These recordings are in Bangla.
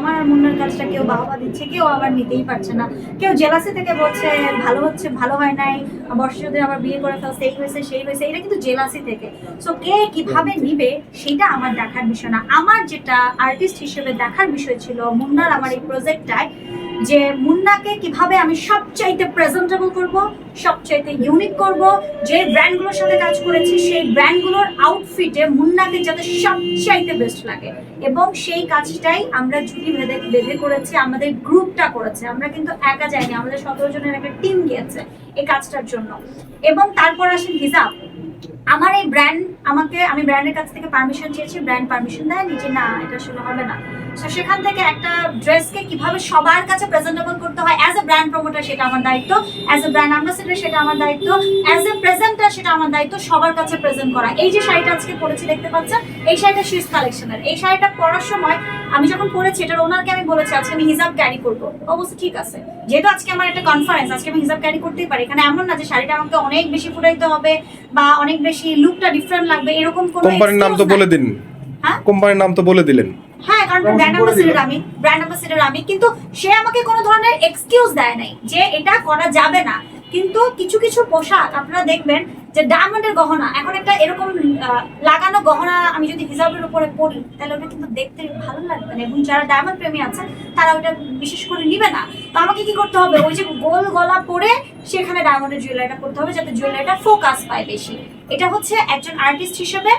আমার আর মুন্নার কাজটা কেউ বাহবা দিচ্ছে, কেউ আবার নিতেই পারছে না। কেউ জেলাসি থেকে বলছে, ভালো হচ্ছে, ভালো হয় নাই বর্ষে আবার বিয়ে করে ফেলছে সেই হয়েছে সেই হয়েছে। এটা কিন্তু জেলাসি থেকে। সো কে কীভাবে নিবে, সেটা আমার দেখার বিষয় না। আমার যেটা আর্টিস্ট হিসেবে দেখার বিষয় ছিল, মুন্নার আমার এই প্রজেক্টটায় যে মুন্নাকে কীভাবে আমি সবচাইতে প্রেজেন্টেবল করব, সবচাইতে ইউনিক করব, যে ব্র্যান্ডগুলোর সাথে কাজ করেছি, সেই ব্র্যান্ডগুলোর আউটফিটে মুন্নাকে যাতে সবচাইতে বেস্ট লাগে। এবং সেই কাজটাই আমরা ঝুঁকি বেঁধে বেঁধে করেছি, আমাদের গ্রুপটা করেছে। আমরা কিন্তু একা যাইনি, আমাদের সতেরো জনের একটা টিম গিয়েছে এই কাজটার জন্য। এবং তারপর আসেন হিজাব। আমার এই ব্র্যান্ড আমাকে, আমি ব্র্যান্ডের কাছ থেকে পারমিশন চেয়েছি ব্র্যান্ড পারমিশন দেয় নিজে না, এটা শুনে হবে না। তো সেখান থেকে একটা ড্রেসকে কীভাবে সবার কাছে প্রেজেন্টেবল করতে হয় অ্যাজ এ ব্র্যান্ড প্রমোটার সেটা আমার দায়িত্ব অ্যাজ এ ব্র্যান্ড অ্যাম্বাসেডার সেটা আমার দায়িত্ব অ্যাজ এ প্রেজেন্টার সেটা আমার দায়িত্ব সবার কাছে প্রেজেন্ট করা। এই যে শাড়িটা আজকে পরেছি, দেখতে পাচ্ছেন? এই শাড়িটা শিস কালেকশনের এই শাড়িটা পরার সময় আমি যখন পরেছি, এটার ওনারকে আমি বলেছি, আজকে আমি হিজাব ক্যারি করব। অবশ্য ঠিক আছে। যেহেতু আজকে আমার একটা কনফারেন্স আজকে আমি হিজাব ক্যারি করতেই পারি। এখানে এমন না যে শাড়িটা আমাকে অনেক বেশি ফুটাইতে হবে বা অনেক বেশি লুকটা ডিফারেন্ট লাগবে এরকম কোনো কোম্পানির নাম তো বলে দিন। হ্যাঁ? কোম্পানির নাম তো বলে দিলেন। হ্যাঁ কারণ ব্র্যান্ড অ্যাম্বাসেডর আমি ব্র্যান্ড অ্যাম্বাসেডর আমি কিন্তু সে আমাকে কোনো ধরনের এক্সকিউজ দেয় নাই যে এটা করা যাবে না। কিন্তু কিছু কিছু পোশাক আপনারা দেখবেন যে ডায়মন্ডের গহনা, এখন একটা এরকম লাগানো গহনা আমি যদি হিসাবের উপরে পড়ি তাহলে ওটা কিন্তু দেখতে ভালো লাগবে না। এবং যারা ডায়মন্ড প্রেমী আছে, তারা ওটা বিশেষ করে নিবে না। তো আমাকে কি করতে হবে? ওই যে গোল গলা পরে সেখানে ডায়মন্ডের জুয়েলারিটা করতে হবে, যাতে জুয়েলারিটা ফোকাস পায় বেশি। এটা হচ্ছে একজন আর্টিস্ট হিসেবে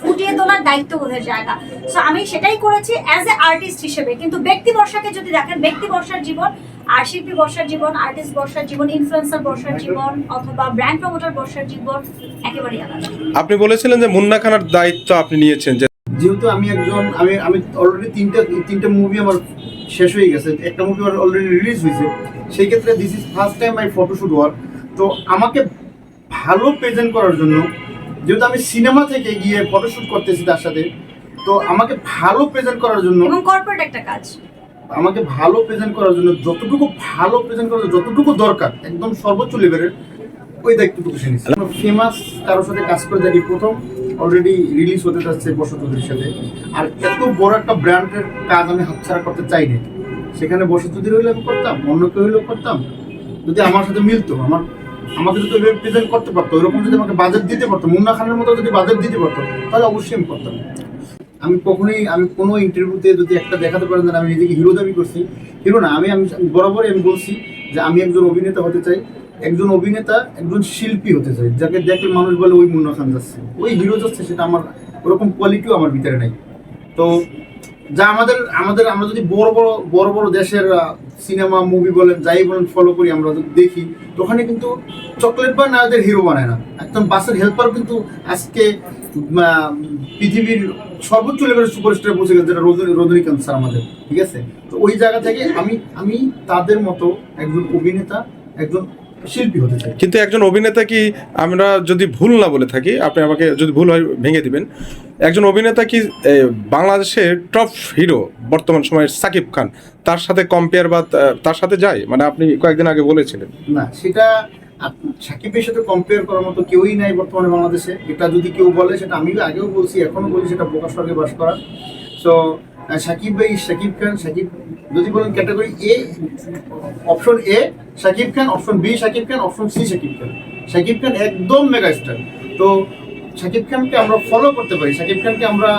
ফুটিয়ে তোলার দায়িত্ববোধের জায়গা। সো আমি সেটাই করেছি অ্যাজ এ আর্টিস্ট হিসেবে। কিন্তু ব্যক্তি বর্ষাকে যদি দেখেন, ব্যক্তি বর্ষার জীবন আর শিল্পী বর্ষার জীবন আর্টিস্ট বর্ষার জীবন ইনফ্লুয়েন্সার বর্ষার জীবন অথবা ব্র্যান্ড প্রমোটার বর্ষার জীবন একেবারেই আলাদা। আপনি বলেছিলেন যে মুন্না খানার দায়িত্ব আপনি নিয়েছেন যে যেহেতু আমি একজন আমি আমি অলরেডি তিনটা তিনটা মুভি আমার শেষ হয়ে গেছে একটা মুভি আমার অলরেডি রিলিজ হয়েছে সেই ক্ষেত্রে this is first time my photoshoot work তো আমাকে ভালো প্রেজেন্ট করার জন্য যেহেতু আমি সিনেমা থেকে গিয়ে ফটোশুট করতেছি তার সাথে তো আমাকে ভালো প্রেজেন্ট করার জন্য এবং কর্পোরেট একটা কাজ। আমাকে ভালো প্রেজেন্ট করার জন্য যতটুকু ভালো প্রেজেন্ট করার যতটুকু দরকার, একদম সর্বোচ্চ লেভেলের ওই দায়িত্বটুকু সে নিচ্ছে। ফেমাস কারোর সাথে কাজ করে দেখি প্রথম অলরেডি রিলিজ হতে যাচ্ছে বসু চৌধুরীর সাথে। আর এত বড় একটা ব্র্যান্ডের কাজ আমি হাতছাড়া করতে চাইনি। সেখানে বসু চৌধুরী হলে আমি করতাম, অন্য কেউ হলেও করতাম। যদি আমার সাথে মিলতো, আমার, আমাকে যদি প্রেজেন্ট করতে পারতো, ওইরকম যদি আমাকে বাজেট দিতে পারতো, মুন্না খানের মতো যদি বাজেট দিতে পারতো, তাহলে অবশ্যই আমি করতাম। আমি কখনোই, আমি কোনো ইন্টারভিউতে যদি একটা দেখাতে পারেন যে আমি নিজেকে হিরো দাবি করছি। হিরো না, আমি আমি বরাবরই আমি বলছি যে আমি একজন অভিনেতা হতে চাই, একজন অভিনেতা, একজন শিল্পী হতে চাই, যাকে দেখে মানুষ বলে ওই মুন্না খান যাচ্ছে। ওই হিরো যাচ্ছে, সেটা আমার, ওরকম কোয়ালিটিও আমার ভিতরে নাই। তো যা আমাদের আমাদের আমরা যদি বড় বড় বড় বড় দেশের সিনেমা মুভি বলেন, যাই বলেন ফলো করি, আমরা যদি দেখি ওখানে কিন্তু চকলেট বা নায়কদের হিরো বানায় না। একদম বাসের হেল্পার কিন্তু আজকে পৃথিবীর সর্বোচ্চ লেভেলের সুপারস্টার পৌঁছে গেছে যেটা রজনী রজনীকান্ত স্যার আমাদের, ঠিক আছে? তো ওই জায়গা থেকে আমি আমি তাদের মতো একজন অভিনেতা, একজন শিল্পী হতে চাই। কিন্তু একজন অভিনেতা কি আমরা যদি ভুল না বলে থাকি আপনি আমাকে যদি ভুল হয় ভেঙে দিবেন। একজন অভিনেতা কি বাংলাদেশের টপ হিরো বর্তমান সময়ের সাকিব খান তার সাথে কম্পেয়ার বা তার সাথে যায়? মানে আপনি কয়েকদিন আগে বলেছিলেন। না সেটা সাকিবের সাথে কম্পেয়ার করার মতো কেউই নাই বর্তমানে বাংলাদেশে। এটা যদি কেউ বলে সেটা আমি আগেও বলছি এখনও বলি সেটা স্বর্গে বাস করা। সো সাকিব ভাই, সাকিব খান, সাকিব, যদি বলেন category A option A Shakib Khan option B Shakib Khan option C Shakib Khan. Shakib Khan একদম মেগা স্টার তো সাকিব খানকে আমরা ফলো করতে পারি। সাকিব খানকে আমরা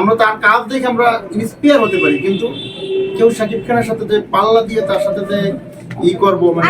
আমরা তার কাজ দেখে আমরা ইন্সপায়ার হতে পারি। কিন্তু কেউ সাকিব খানের সাথে যে পাল্লা দিয়ে তার সাথে যে ই করব মানে